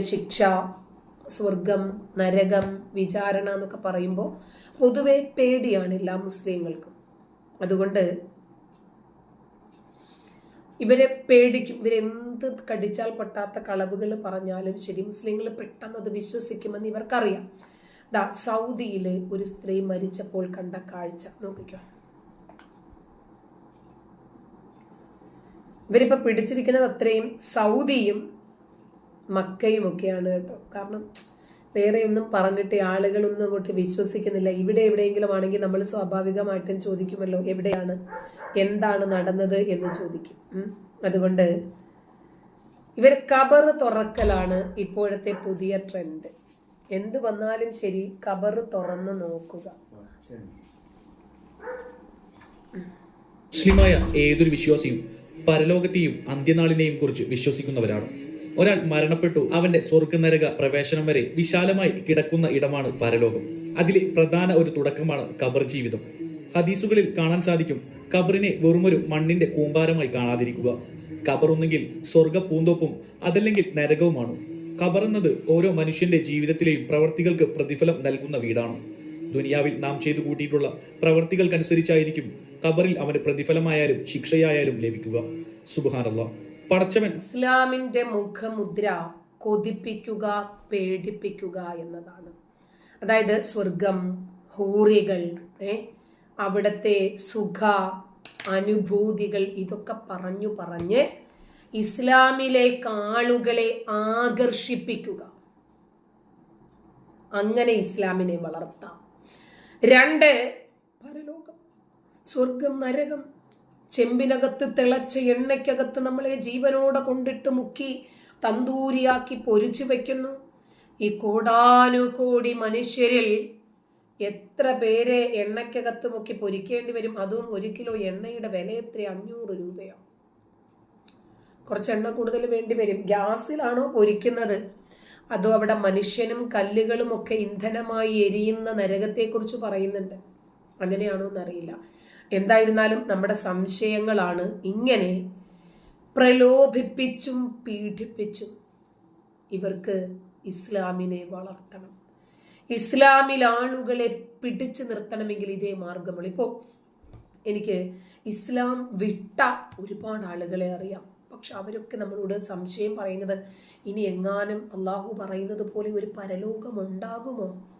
ശിക്ഷ സ്വർഗം നരകം വിചാരണ എന്നൊക്കെ പറയുമ്പോൾ പൊതുവെ പേടിയാണ് എല്ലാ മുസ്ലിങ്ങൾക്കും. അതുകൊണ്ട് ഇവരെ പേടിക്കും. ഇവരെന്ത് കടിച്ചാൽ പൊട്ടാത്ത കളവുകൾ പറഞ്ഞാലും ശരി മുസ്ലിങ്ങൾ പെട്ടെന്ന് അത് വിശ്വസിക്കുമെന്ന് ഇവർക്കറിയാം. ദാ സൗദിയിൽ ഒരു സ്ത്രീ മരിച്ചപ്പോൾ കണ്ട കാഴ്ച നോക്കിക്കോ. ഇവരിപ്പോ പിടിച്ചിരിക്കുന്നത് അത്രയും സൗദിയും മക്കയും ഒക്കെയാണ് കേട്ടോ. കാരണം വേറെ ഒന്നും പറഞ്ഞിട്ട് ആളുകളൊന്നും അങ്ങോട്ട് വിശ്വസിക്കുന്നില്ല. ഇവിടെ എവിടെയെങ്കിലും ആണെങ്കിൽ നമ്മൾ സ്വാഭാവികമായിട്ടും ചോദിക്കുമല്ലോ എവിടെയാണ് എന്താണ് നടന്നത് എന്ന് ചോദിക്കും. അതുകൊണ്ട് ഇവർ കബർ തുറക്കലാണ് ഇപ്പോഴത്തെ പുതിയ ട്രെൻഡ്. എന്ത് വന്നാലും ശരി കബർ തുറന്ന് നോക്കുക. മുസ്ലിമായ ഏതൊരു വിശ്വാസിയും പരലോകത്തെയും അന്ത്യനാളിനെയും കുറിച്ച് വിശ്വസിക്കുന്നവരാണ്. ഒരാൾ മരണപ്പെട്ടു. അവന്റെ സ്വർഗനരക പ്രവേശനം വരെ വിശാലമായി കിടക്കുന്ന ഇടമാണ് പരലോകം. അതിലെ പ്രധാന ഒരു തുടക്കമാണ് കബർ ജീവിതം. ഹദീസുകളിൽ കാണാൻ സാധിക്കും കബറിനെ വെറുമൊരു മണ്ണിന്റെ കൂമ്പാരമായി കാണാതിരിക്കുക. കബർ ഒന്നെങ്കിൽ സ്വർഗ പൂന്തോപ്പും അതല്ലെങ്കിൽ നരകവുമാണ്. കബർ എന്നത് ഓരോ മനുഷ്യന്റെ ജീവിതത്തിലെയും പ്രവർത്തികൾക്ക് പ്രതിഫലം നൽകുന്ന വീടാണ്. ദുനിയാവിൽ നാം ചെയ്തു കൂട്ടിയിട്ടുള്ള പ്രവർത്തികൾക്കനുസരിച്ചായിരിക്കും കബറിൽ അവന് പ്രതിഫലമായാലും ശിക്ഷയായാലും ലഭിക്കുക. സുബാനല്ല പടച്ചവൻ ഇസ്ലാമിന്റെ മുഖമുദ്ര കൊതിപ്പിക്കുക പേടിപ്പിക്കുക എന്നതാണ്. അതായത് സ്വർഗം ഹൂറികൾ ഏ അവിടത്തെ സുഖ അനുഭൂതികൾ ഇതൊക്കെ പറഞ്ഞു പറഞ്ഞ് ഇസ്ലാമിലേക്ക് ആളുകളെ ആകർഷിപ്പിക്കുക. അങ്ങനെ ഇസ്ലാമിനെ വളർത്താം. രണ്ട് പരലോകം സ്വർഗം നരകം ചെമ്പിനകത്ത് തിളച്ച എണ്ണയ്ക്കകത്ത് നമ്മളെ ജീവനോടെ കൊണ്ടിട്ട് മുക്കി തന്തൂരിയാക്കി പൊരിച്ചു വെക്കുന്നു. ഈ കോടാനുകോടി മനുഷ്യരിൽ എത്ര പേരെ എണ്ണയ്ക്കകത്ത് മുക്കി പൊരിക്കേണ്ടി വരും? അതും ഒരു കിലോ എണ്ണയുടെ വില എത്ര അഞ്ഞൂറ് രൂപയാണ് കുറച്ച് എണ്ണ കൂടുതൽ വേണ്ടി വരും. ഗ്യാസിലാണോ പൊരിക്കുന്നത്? അതോ അവിടെ മനുഷ്യനും കല്ലുകളും ഒക്കെ ഇന്ധനമായി എരിയുന്ന നരകത്തെക്കുറിച്ച് പറയുന്നുണ്ട്. അങ്ങനെയാണോ എന്നറിയില്ല. എന്തായിരുന്നാലും നമ്മുടെ സംശയങ്ങളാണ് ഇങ്ങനെ പ്രലോഭിപ്പിച്ചും പീഡിപ്പിച്ചും ഇവർക്ക് ഇസ്ലാമിനെ വളർത്തണം. ഇസ്ലാമിൽ ആളുകളെ പിടിച്ചു നിർത്തണമെങ്കിൽ ഇതേ മാർഗമുള്ളൂ. ഇപ്പോൾ എനിക്ക് ഇസ്ലാം വിട്ട ഒരുപാട് ആളുകളെ അറിയാം. പക്ഷെ അവരൊക്കെ നമ്മളോട് സംശയം പറയുന്നത് ഇനി എങ്ങാനും അള്ളാഹു പറയുന്നത് പോലെ ഒരു പരലോകം ഉണ്ടാകുമോ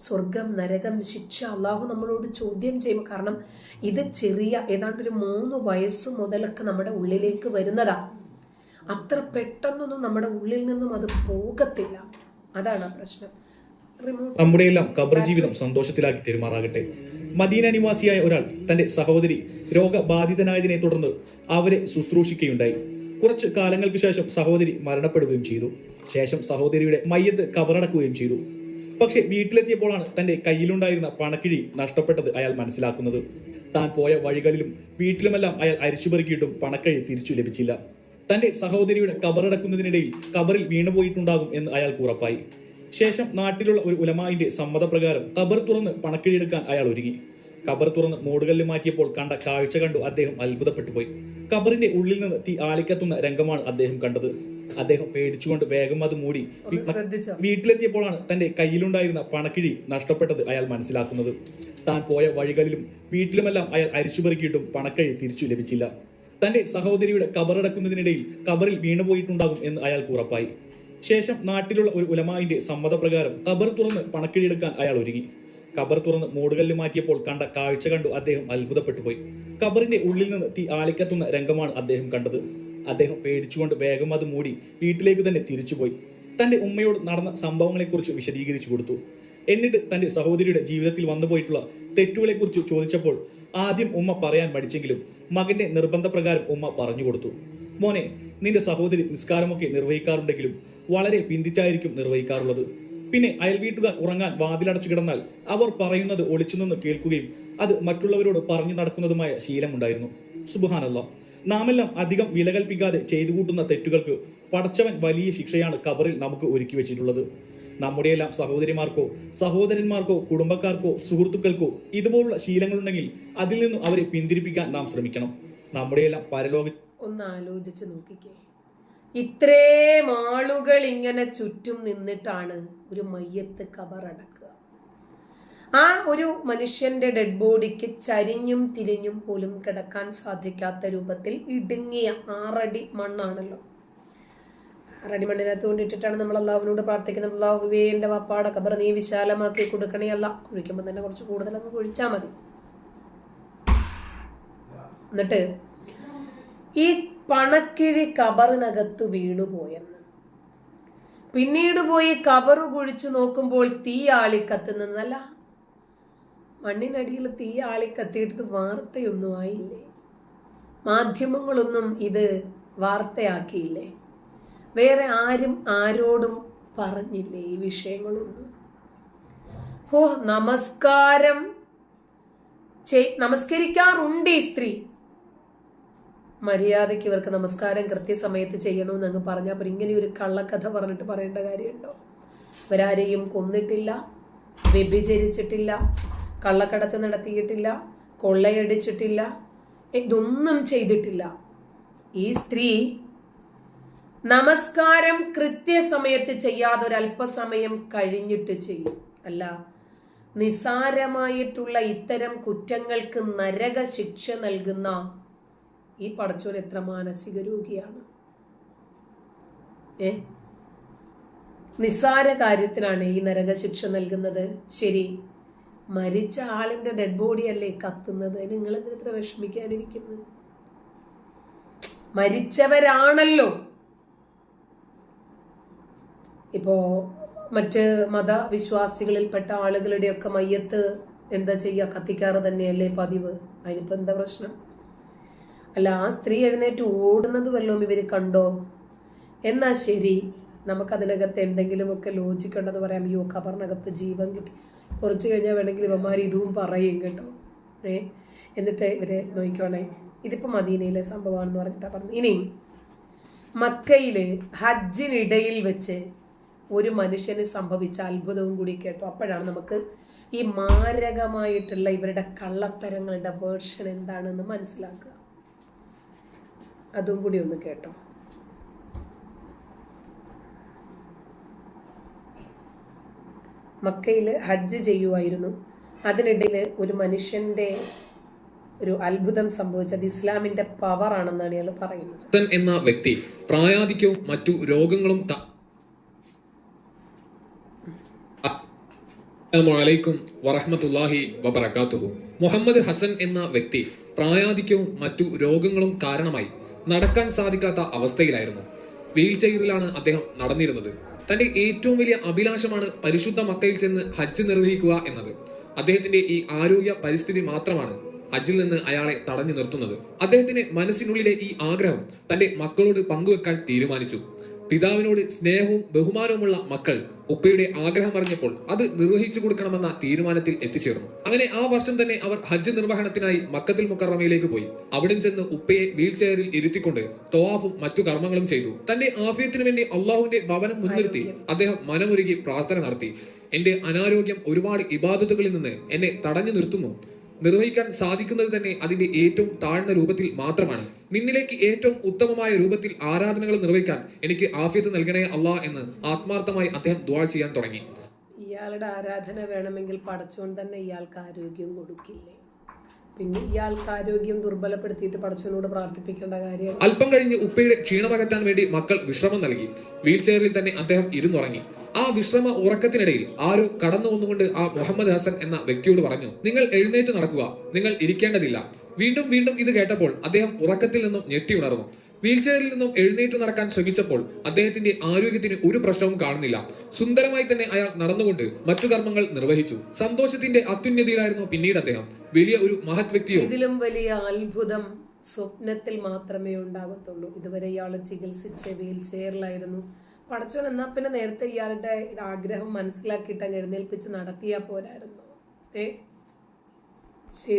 സ്വർഗം നരകം ശിക്ഷ. അള്ളാഹു നമ്മളോട് ചോദ്യം ചെയ്യും. കാരണം ഇത് ചെറിയ ഏതാണ്ട് ഒരു മൂന്ന് വയസ്സ് മുതലൊക്കെ നമ്മുടെ ഉള്ളിലേക്ക് വരുന്നതാ. അത്ര പെട്ടെന്നൊന്നും നമ്മുടെ ഉള്ളിൽ നിന്നും അത് പോകത്തില്ല. അതാണ് ആ പ്രശ്നം. നമ്മുടെ എല്ലാം ഖബർ ജീവിതം സന്തോഷത്തിലാക്കി തെരുമാറാകട്ടെ. മദീന നിവാസിയായ ഒരാൾ തന്റെ സഹോദരി രോഗബാധിതനായതിനെ തുടർന്ന് അവരെ ശുശ്രൂഷിക്കുകയുണ്ടായി. കുറച്ച് കാലങ്ങൾക്ക് ശേഷം സഹോദരി മരണപ്പെടുകയും ചെയ്തു. ശേഷം സഹോദരിയുടെ മയ്യത്ത് കബറടക്കുകയും ചെയ്തു. പക്ഷെ വീട്ടിലെത്തിയപ്പോഴാണ് തന്റെ കയ്യിലുണ്ടായിരുന്ന പണക്കിഴി നഷ്ടപ്പെട്ടത് അയാൾ മനസ്സിലാക്കുന്നത്. താൻ പോയ വഴികളിലും വീട്ടിലുമെല്ലാം അയാൾ അരിച്ചുപെറുക്കിയിട്ടും പണക്കഴി തിരിച്ചു ലഭിച്ചില്ല. തന്റെ സഹോദരിയുടെ കബറടക്കുന്നതിനിടയിൽ കബറിൽ വീണുപോയിട്ടുണ്ടാകും എന്ന് അയാൾക്ക് ഉറപ്പായി. ശേഷം നാട്ടിലുള്ള ഒരു ഉലമായിന്റെ സമ്മതപ്രകാരം കബർ തുറന്ന് പണക്കിഴിയെടുക്കാൻ അയാൾ ഒരുങ്ങി. കബർ തുറന്ന് മൂടുകല്ല് മാറ്റിയപ്പോൾ കണ്ട കാഴ്ച കണ്ടു അദ്ദേഹം അത്ഭുതപ്പെട്ടു പോയി കബറിന്റെ ഉള്ളിൽ നിന്ന് തീ ആളിക്കത്തുന്ന രംഗമാണ് അദ്ദേഹം കണ്ടത്. അദ്ദേഹം പേടിച്ചുകൊണ്ട് വേഗം അത് മൂടി. വീട്ടിലെത്തിയപ്പോഴാണ് തന്റെ കയ്യിലുണ്ടായിരുന്ന പണക്കിഴി നഷ്ടപ്പെട്ടത് അയാൾ മനസ്സിലാക്കുന്നത്. താൻ പോയ വഴികളിലും വീട്ടിലുമെല്ലാം അയാൾ അരിച്ചുപെറുക്കിയിട്ടും പണക്കഴി തിരിച്ചു ലഭിച്ചില്ല. തന്റെ സഹോദരിയുടെ കബറടക്കുന്നതിനിടയിൽ കബറിൽ വീണുപോയിട്ടുണ്ടാകും എന്ന് അയാൾക്ക് ഉറപ്പായി. ശേഷം നാട്ടിലുള്ള ഒരു ഉലമാവിന്റെ സമ്മതപ്രകാരം കബർ തുറന്ന് പണക്കിഴിയെടുക്കാൻ അയാൾ ഒരുങ്ങി. കബർ തുറന്ന് മൂടുകല്ല് മാറ്റിയപ്പോൾ കണ്ട കാഴ്ച കണ്ടു അദ്ദേഹം അത്ഭുതപ്പെട്ടു പോയി കബറിന്റെ ഉള്ളിൽ നിന്ന് തീ ആളിക്കത്തുന്ന രംഗമാണ് അദ്ദേഹം കണ്ടത്. അദ്ദേഹം പേടിച്ചുകൊണ്ട് വേഗം അത് മൂടി വീട്ടിലേക്ക് തന്നെ തിരിച്ചുപോയി. തന്റെ ഉമ്മയോട് നടന്ന സംഭവങ്ങളെക്കുറിച്ച് വിശദീകരിച്ചു കൊടുത്തു. എന്നിട്ട് തന്റെ സഹോദരിയുടെ ജീവിതത്തിൽ വന്നുപോയിട്ടുള്ള തെറ്റുകളെക്കുറിച്ച് ചോദിച്ചപ്പോൾ ആദ്യം ഉമ്മ പറയാൻ മടിച്ചെങ്കിലും മകന്റെ നിർബന്ധപ്രകാരം ഉമ്മ പറഞ്ഞു കൊടുത്തു. മോനെ നിന്റെ സഹോദരി നിസ്കാരമൊക്കെ നിർവഹിക്കാറുണ്ടെങ്കിലും വളരെ പിന്തിച്ചായിരിക്കും നിർവഹിക്കാറുള്ളത്. പിന്നെ അയൽവീട്ടുകാർ ഉറങ്ങാൻ വാതിലടച്ചു കിടന്നാൽ അവർ പറയുന്നത് ഒളിച്ചു നിന്ന് കേൾക്കുകയും അത് മറ്റുള്ളവരോട് പറഞ്ഞു നടക്കുന്നതുമായ ശീലമുണ്ടായിരുന്നു. സുബാനല്ല നാമെല്ലാം അധികം വില കൽപ്പിക്കാതെ ചെയ്തു കൂട്ടുന്ന തെറ്റുകൾക്ക് പടച്ചവൻ വലിയ ശിക്ഷയാണ് കബറിൽ നമുക്ക് ഒരുക്കി വെച്ചിട്ടുള്ളത്. നമ്മുടെയെല്ലാം സഹോദരിമാർക്കോ സഹോദരന്മാർക്കോ കുടുംബക്കാർക്കോ സുഹൃത്തുക്കൾക്കോ ഇതുപോലുള്ള ശീലങ്ങളുണ്ടെങ്കിൽ അതിൽ നിന്നും അവരെ പിന്തിരിപ്പിക്കാൻ നാം ശ്രമിക്കണം. നമ്മുടെയെല്ലാം പരലോക ഒന്ന് ആലോചിച്ച് നോക്കിക്കേ. ഇത്രേം ആളുകൾ ഇങ്ങനെ ചുറ്റും നിന്നിട്ടാണ് ഒരു മയ്യത്ത് കബറടക്കുക ആ ഒരു മനുഷ്യന്റെ ഡെഡ് ബോഡിക്ക് ചരിഞ്ഞും തിരിഞ്ഞും പോലും കിടക്കാൻ സാധിക്കാത്ത രൂപത്തിൽ ഇടുങ്ങിയ ആറടി മണ്ണാണല്ലോ. ആറടി മണ്ണിനകത്ത് കൊണ്ടിട്ടിട്ടാണ് നമ്മൾ അള്ളാഹുവിനോട് പ്രാർത്ഥിക്കുന്നത്. അള്ളാഹുവേ എന്റെ വപ്പാടെ കബർ നീ വിശാലമാക്കി കൊടുക്കണേ. അല്ല കുഴിക്കുമ്പോൾ തന്നെ കുറച്ച് കൂടുതൽ അങ്ങ് കുഴിച്ചാൽ മതി. എന്നിട്ട് ഈ പണക്കിഴി കബറിനകത്ത് വീണുപോയെന്ന് പിന്നീട് പോയി കബറ് കുഴിച്ചു നോക്കുമ്പോൾ തീ ആളി കത്തുന്നതല്ല മണ്ണിനടിയിൽ തീ ആളി കത്തിയിട്ട് വാർത്തയൊന്നും ആയില്ലേ? മാധ്യമങ്ങളൊന്നും ഇത് വാർത്തയാക്കിയില്ലേ? വേറെ ആരും ആരോടും പറഞ്ഞില്ലേ ഈ വിഷയങ്ങളൊന്നും? ഓ നമസ്കാരം. നമസ്കരിക്കാറുണ്ട് ഈ സ്ത്രീ. മര്യാദയ്ക്ക് ഇവർക്ക് നമസ്കാരം കൃത്യസമയത്ത് ചെയ്യണമെന്ന് അങ്ങ് പറഞ്ഞാൽ അപ്പോൾ ഇങ്ങനെ ഒരു കള്ളക്കഥ പറഞ്ഞിട്ട് പറയേണ്ട കാര്യമുണ്ടോ? ഇവരാരെയും കൊന്നിട്ടില്ല വ്യഭിചരിച്ചിട്ടില്ല കള്ളക്കടത്ത് നടത്തിയിട്ടില്ല കൊള്ളയടിച്ചിട്ടില്ല ഇതൊന്നും ചെയ്തിട്ടില്ല. ഈ സ്ത്രീ നമസ്കാരം കൃത്യസമയത്ത് ചെയ്യാതെ ഒരു അല്പസമയം കഴിഞ്ഞിട്ട് ചെയ്യും. അല്ല നിസാരമായിട്ടുള്ള ഇത്തരം കുറ്റങ്ങൾക്ക് നരക ശിക്ഷ നൽകുന്ന ഈ പടച്ചോൻ എത്ര മാനസിക രോഗിയാണ്. ഏ? നിസാര കാര്യത്തിനാണ് ഈ നരകശിക്ഷ നൽകുന്നത്. ശരി മരിച്ച ആളിന്റെ ഡെഡ് ബോഡി അല്ലേ കത്തുന്നത്? നിങ്ങൾ എന്തിനത്ര വിഷമിക്കാനിരിക്കുന്നത് മരിച്ചവരാണല്ലോ. ഇപ്പോ മറ്റ് മതവിശ്വാസികളിൽപ്പെട്ട ആളുകളുടെയൊക്കെ മയ്യത്ത് എന്താ ചെയ്യുക? കത്തിക്കാറ് തന്നെയല്ലേ പതിവ്? അതിനിപ്പോ എന്താ പ്രശ്നം? അല്ല ആ സ്ത്രീ എഴുന്നേറ്റ് ഓടുന്നത് വല്ലതും ഇവർ കണ്ടോ? എന്നാ ശരി. നമുക്കതിനകത്ത് എന്തെങ്കിലുമൊക്കെ ലോജിക് ഉണ്ടെന്ന് പറയാം. അയ്യോ ഖബറിനകത്ത് ജീവൻ കിട്ടി. കുറച്ച് കഴിഞ്ഞാൽ വേണമെങ്കിൽ ഇവന്മാർ ഇതും പറയും കേട്ടോ. ഏ? എന്നിട്ട് ഇവരെ നോക്കിക്കോണേ. ഇതിപ്പോൾ മദീനയിലെ സംഭവമാണെന്ന് പറഞ്ഞിട്ടാണ് പറഞ്ഞു ഇനിയും മക്കയിൽ ഹജ്ജിനിടയിൽ വെച്ച് ഒരു മനുഷ്യന് സംഭവിച്ച അത്ഭുതവും കൂടി കേട്ടോ. അപ്പോഴാണ് നമുക്ക് ഈ മാരകമായിട്ടുള്ള ഇവരുടെ കള്ളത്തരങ്ങളുടെ വേർഷൻ എന്താണെന്ന് മനസ്സിലാക്കുക. അതും കൂടി ഒന്ന് കേട്ടോ. മക്കയിൽ ഹജ്ജ് ചെയ്യുമായിരുന്നു അതിനിടയിൽ ഒരു മനുഷ്യന്റെ ഒരു അത്ഭുതം സംഭവിച്ചത് ഇസ്ലാമിന്റെ പവർ ആണെന്നാണ് ഇയാൾ പറയുന്നത്. എന്ന വ്യക്തി പ്രായാധിക്യവും മറ്റു രോഗങ്ങളും ക- അസ്സലാമലൈക്കും വറഹ്മത്തുള്ളാഹി വബറകാതുഹു. മുഹമ്മദ് ഹസൻ എന്ന വ്യക്തി പ്രായാധിക്യവും മറ്റു രോഗങ്ങളും കാരണമായി നടക്കാൻ സാധിക്കാത്ത അവസ്ഥയിലായിരുന്നു. വീൽ ചെയറിലാണ് അദ്ദേഹം നടന്നിരുന്നത്. തന്റെ ഏറ്റവും വലിയ അഭിലാഷമാണ് പരിശുദ്ധ മക്കയിൽ ചെന്ന് ഹജ്ജ് നിർവഹിക്കുക എന്നത്. അദ്ദേഹത്തിന്റെ ഈ ആരോഗ്യ പരിസ്ഥിതി മാത്രമാണ് ഹജ്ജിൽ നിന്ന് അയാളെ തടഞ്ഞു നിർത്തുന്നത്. അദ്ദേഹത്തിന്റെ മനസ്സിനുള്ളിലെ ഈ ആഗ്രഹം തന്റെ മക്കളോട് പങ്കുവെക്കാൻ തീരുമാനിച്ചു. പിതാവിനോട് സ്നേഹവും ബഹുമാനവുമുള്ള മക്കൾ ഉപ്പയുടെ ആഗ്രഹം അറിഞ്ഞപ്പോൾ അത് നിർവഹിച്ചു കൊടുക്കണമെന്ന തീരുമാനത്തിൽ എത്തിച്ചേർന്നു. അങ്ങനെ ആ വർഷം തന്നെ അവർ ഹജ്ജ് നിർവഹണത്തിനായി മക്കത്തിൽ മുക്കറമയിലേക്ക് പോയി. അവിടെ ചെന്ന് ഉപ്പയെ വീൽ ചെയറിൽ ഇരുത്തിക്കൊണ്ട് തവാഫും മറ്റു കർമ്മങ്ങളും ചെയ്തു. തന്റെ ആഫിയത്തിനു വേണ്ടി അള്ളാഹുവിന്റെ ഭവനം മുൻനിർത്തി അദ്ദേഹം മനമൊരുകി പ്രാർത്ഥന നടത്തി. എന്റെ അനാരോഗ്യം ഒരുപാട് ഇബാദത്തുകളിൽ നിന്ന് എന്നെ തടഞ്ഞു നിർത്തുന്നു. നിർവഹിക്കാൻ സാധിക്കുന്നത് തന്നെ അതിന്റെ ഏറ്റവും താഴ്ന്ന രൂപത്തിൽ മാത്രമാണ്. നിന്നിലേക്ക് ഏറ്റവും ഉത്തമമായ രൂപത്തിൽ ആരാധനകൾ നിർവഹിക്കാൻ എനിക്ക് ആഫിയത്ത് നൽകണേ അല്ല എന്ന് ആത്മാർത്ഥമായി അദ്ദേഹം ദുആ ചെയ്യാൻ തുടങ്ങി. ഇയാളുടെ ആരാധന വേണമെങ്കിൽ പടച്ചോൻ തന്നെ ഇയാൾക്ക് ആരോഗ്യം കൊടുക്കില്ലേ? പിന്നെ ഇയാൾക്ക് ആരോഗ്യം ദുർബലപ്പെടുത്തിയിട്ട് പടച്ചോനോട് പ്രാർത്ഥിപ്പിക്കേണ്ട കാര്യം? അല്പം കഴിഞ്ഞ് ഉപ്പയുടെ ക്ഷീണമകറ്റാൻ വേണ്ടി മക്കൾ വിശ്രമം നൽകി. വീൽ ചെയറിൽ തന്നെ അദ്ദേഹം ഇരുന്നുറങ്ങി. ആ വിശ്രമ ഉറക്കത്തിനിടയിൽ ആരോ കടന്നു വന്നുകൊണ്ട് ആ മുഹമ്മദ് ഹസൻ എന്ന വ്യക്തിയോട് പറഞ്ഞു നിങ്ങൾ എഴുന്നേറ്റ് നടക്കുക. നിങ്ങൾ ഇരിക്കേണ്ടതില്ല. വീണ്ടും വീണ്ടും ഇത് കേട്ടപ്പോൾ അദ്ദേഹം ഉറക്കത്തിൽ നിന്നും ഞെട്ടിയുണർന്നു വീൽ ചെയറിൽ നിന്നും എഴുന്നേറ്റ് നടക്കാൻ ശ്രമിച്ചപ്പോൾ അദ്ദേഹത്തിന്റെ ആരോഗ്യത്തിന് ഒരു പ്രശ്നവും കാണുന്നില്ല. സുന്ദരമായി തന്നെ അയാൾ നടന്നുകൊണ്ട് മറ്റു കർമ്മങ്ങൾ നിർവഹിച്ചു. സന്തോഷത്തിന്റെ അത്യുന്നതിയിലായിരുന്നു പിന്നീട് അദ്ദേഹം. വലിയ ഒരു മഹത് വ്യക്തിയോ? ഇതിലും വലിയ അത്ഭുതം സ്വപ്നത്തിൽ മാത്രമേ ഉണ്ടാകത്തുള്ളൂ. ഇതുവരെ ഇയാൾ ചികിത്സിച്ച് വീൽ ചെയറിലായിരുന്നു പടച്ചോൻ എന്നാ പിന്നെ നേരത്തെ ഇയാളുടെ ആഗ്രഹം മനസ്സിലാക്കിയിട്ട് എഴുന്നേൽപ്പിച്ച് നടത്തിയാ പോരായിരുന്നു. ഏ? ശരി.